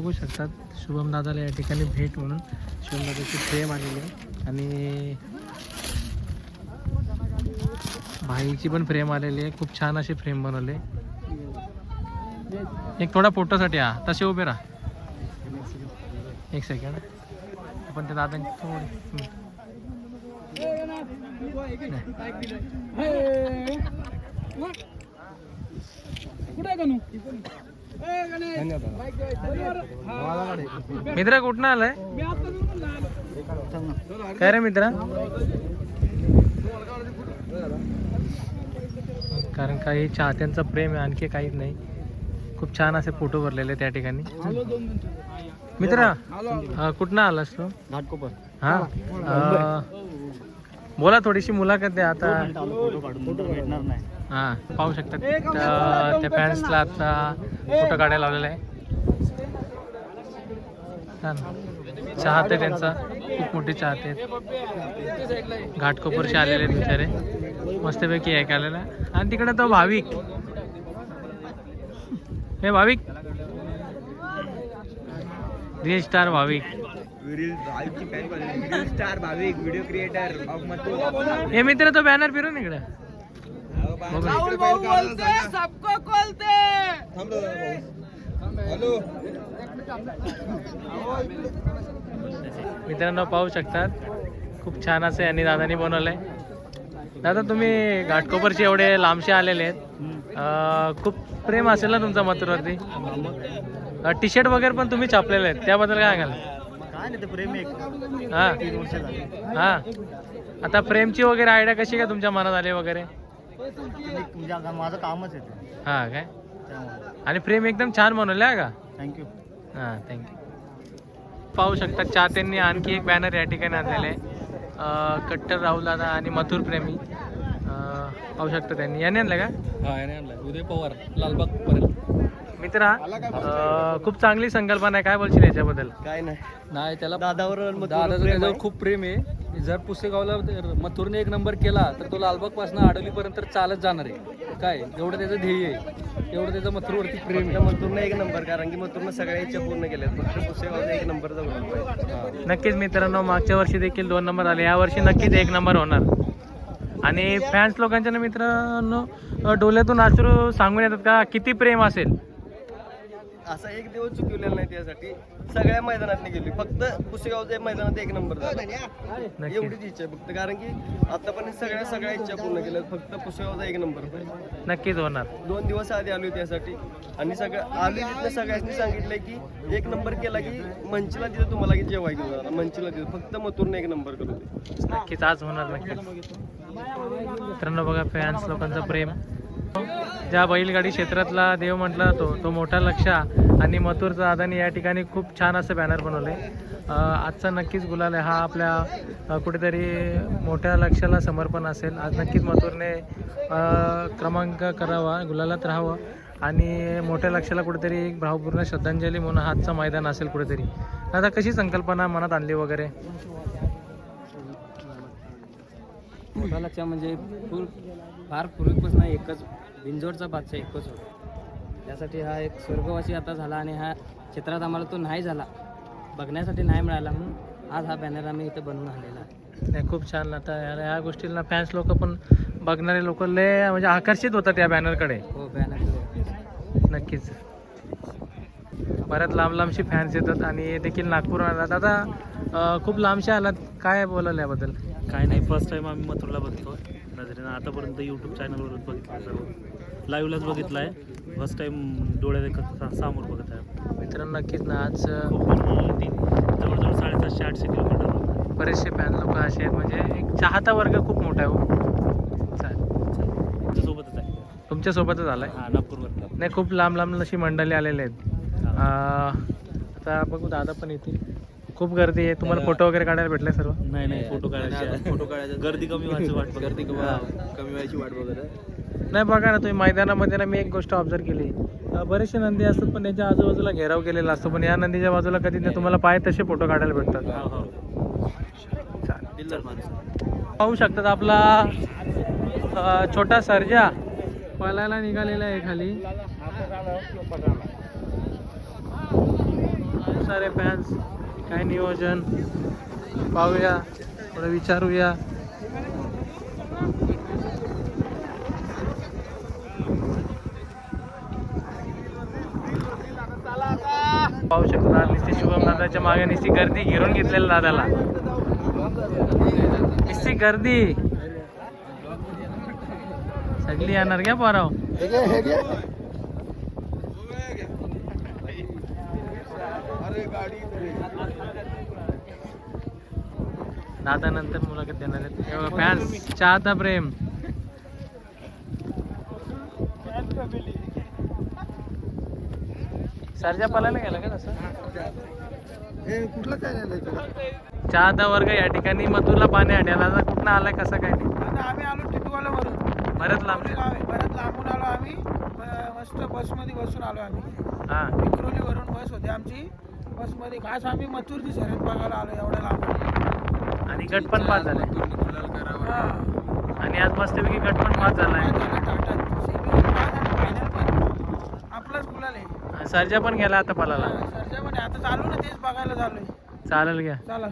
बघू शकतात. शुभम दादाला या ठिकाणी भेट म्हणून शुभम दादाची फ्रेम आलेली आहे. आणि भाईची पण फ्रेम आलेली आहे. खूप छान अशी फ्रेम बनवले एक थोडा फोटोसाठी हा. तसे उभे राहा. एक सेकंड आपण त्या दादांची थोडी मित्र कुठनं आलाय? काय रे मित्र? कारण काही चाहत्यांचं प्रेम आहे आणखी काहीच नाही. खूप छान असे फोटो भरलेले त्या ठिकाणी. मित्र कुठनं आलास तू? घाटकोपर. हा? बोला. थोडीशी मुलाखत द्या. आता फोटो काढून. फोटो भेटणार नाही. हा पाहू शकतात त्या- फॅन्सला आता फोटो काढायला लावलेला आहे. छान चाहते त्यांचा. खूप मोठे चाहते आहेत. घाटकोपरचे आलेले आहेत बिचारे. मस्तपैकी एक आलेला. आहे. आणि तिकडे तो भाविक. हे Bhavik. Real star Bhavik. Star Bhavik video creator of मतो हे मित्र तो बॅनर फिरून इकडे. बघू सबको खोलते मित्रांनो पाहू शकतात. खूप छान असं यांनी दादानी बनवलंय. दादा तुम्ही घाटकोपरचे एवढे लांबशे आलेले आहेत. खूप प्रेम असेल ना तुमचा मथुरवरती टी शर्ट वगैरे पण तुम्ही छापलेले आहेत. त्याबद्दल काय सांगाल? काय नाही ते प्रेम एक. हा. हा. आता प्रेमची वगैरे आयडिया कशी काय तुमच्या मनात आली वगैरे? माझं कामच आहे ते. हा काय? त्यामुळे. आणि प्रेम एकदम छान बनवले आहे का? थँक्यू हां थँक्यू पाहू शकता चाहत्यांनी आणखी एक बॅनर या ठिकाणी आणलेले आहे. अं, कट्टर राहुल दादा आणि मथुर प्रेमी. अं, पाहू शकता त्यांनी. याने आणलं का? हा याने आणलाय उदय पवार लालबाग पर्यंत मित्रा अं, खूप चांगली संकल्पना आहे. काय बोलशील याच्याबद्दल? काय नाही. नाही त्याला दादावर दादाचं प्रेम त्याच्यावर आहे. खूप प्रेम आहे. जर पुसेगावला जर मथुरने एक नंबर केला तर तो लालबागपासून आडवलीपर्यंत चालत जाणार आहे. काय? एवढं त्याचं ध्येय आहे. एवढं त्याचं मथुरवरती प्रेम आहे. मथुरनं एक नंबर कारण की मथुरनं सगळ्या इच्छा पूर्ण केल्यात. फक्त पुसेगावचा एक नंबर जवळ नक्कीच मित्रांनो मागच्या वर्षी देखील दोन नंबर आले. या वर्षी नक्कीच एक नंबर होणार. आणि फॅन्स लोकांच्या ना मित्रांनो अं, डोळ्यातून अश्रू सांगून येतात का किती प्रेम असेल? असा एक दिवस चुकवलेला नाही त्यासाठी. सगळ्या मैदानात गेली फक्त पुसेगावच्या मैदानात एक नंबर झाला. नक्कीच एवढीच इच्छा आहे फक्त. कारण की आतापर्यंत सगळ्या सगळ्या इच्छा पूर्ण केल्यात. फक्त पुसेगावचा एक नंबर पाहिजे नक्कीच होणार. दोन दिवस आधी आलो त्यासाठी. आणि सगळं आलो तिथनं सगळ्यांनी सांगितलंय की एक नंबर केला की मंचीला तिथं तुम्हाला की जेवाय घेऊन जाणार. मंचीला तिथं. फक्त मथुरने एक नंबर करू दे नक्कीच आज होणार नक्कीच. मित्रांनो बघा फॅन्स लोकांचं प्रेम. ज्या बैलगाडी क्षेत्रातला देव म्हटला जातो तो मोठा लक्षा आणि मथुरचा दादानी या ठिकाणी खूप छान असं बॅनर बनवले आजचा नक्कीच गुलाल आहे. हा आपल्या कुठेतरी मोठ्या लक्षाला समर्पण असेल. आज नक्कीच मथुरने क्रमांक करावा गुलालात राहावं आणि मोठ्या लक्षाला कुठेतरी एक भावपूर्ण श्रद्धांजली म्हणून हा आजचं मैदान असेल कुठेतरी. आता कशी संकल्पना मनात आणली वगैरे? लक्ष म्हणजे पूर फार पूर्वीपासून एकच बिंजोडचा बादशाह एकच होता. त्यासाठी हा एक स्वर्गवासी आता झाला आणि ह्या क्षेत्रात आम्हाला तो नाही झाला बघण्यासाठी नाही मिळाला म्हणून आज हा बॅनर आम्ही इथं बनवून आणलेला आहे. नाही खूप छान आता या या गोष्टींना फॅन्स लोक पण बघणारे लोक लय म्हणजे आकर्षित होतात या बॅनरकडे हो बॅनर नक्कीच. बऱ्याच लांब लांबशी फॅन्स येतात आणि देखील नागपूर आलात आता खूप लांबशे आलात. काय बोलाल याबद्दल? काय नाही फर्स्ट टाइम आम्ही मथुरला बघतो नजरेनं आतापर्यंत यूट्यूब चॅनलवरच बघितलं सर्व. लाईव्हलाच बघितलं आहे फर्स्ट टाइम डोळ्या देखत सा- समोर बघत आहे मित्रांनो नक्कीच ना आज जवळजवळ साडेसातशे आठशे किलोमीटर बरेचसे फॅन लोक असे आहेत म्हणजे एक चाहता वर्ग खूप मोठा आहे हो. चालेल. सोबतच आहे. तुमच्या सोबतच आलाय? हा नागपूरवर नाही खूप लांब लांब अशी मंडळी आलेले आहेत. आता बघू दादा पण येतील. खूप गर्दी आहे. तुम्हाला फोटो वगैरे काढायला भेटले सर्व? नाही नाही फोटो काढायचे फोटो काढायचे गर्दी कमी व्हायची वाट गर्दी कमी कमी व्हायची वाट बघत नाही बघा ना तुम्ही मैदानामध्ये ना मी एक गोष्ट ऑब्झर्व केली. बरेचसे नंदी असतात पण त्यांच्या आजूबाजूला घेराव केलेला असतो. पण या नंदीच्या बाजूला कधी नाही तुम्हाला पाय तसे फोटो काढायला भेटतात. हो हो. पाहू शकतात आपला छोटा सर्जा. पळायला निघालेला आहे खाली. सारे फॅन्स काय नियोजन? पाहूया थोडं विचारूया. पाहू शकता नुसती शुभम दादाच्या मागे नुसती गर्दी घेरून घेतलेलं दादाला. नुसती गर्दी. सगळी येणार घ्या पराव? दादा नंतर मुलाखत देणार आहेत. फॅन्स चाहता प्रेम. सरजा पलायला गेला का तसं? कुठलं काय नाही चाहता वर्ग या ठिकाणी मथुरला पाणी आढळला आता कुठनं आलाय कसं काय? आता आम्ही आलो टिटवालावरून बरंच लांब. बरंच लांबून आलो आम्ही. मस्त बसमध्ये बसून आलो आम्ही. हा. विक्रोलीवरून बस होती आमची. बसमध्ये खास आम्ही मथुरची शर्यत बघायला आलो एवढ्या लांब. आणि गट पण पास झालाय. आणि आज मस्तपैकी गट पण पास झालाय. आपलाच गुलाल आहे. सरजा पण गेला आता पलाला सरजा म्हणे आता चालू ना तेच बघायला चालू आहे चालेल घ्या. चला.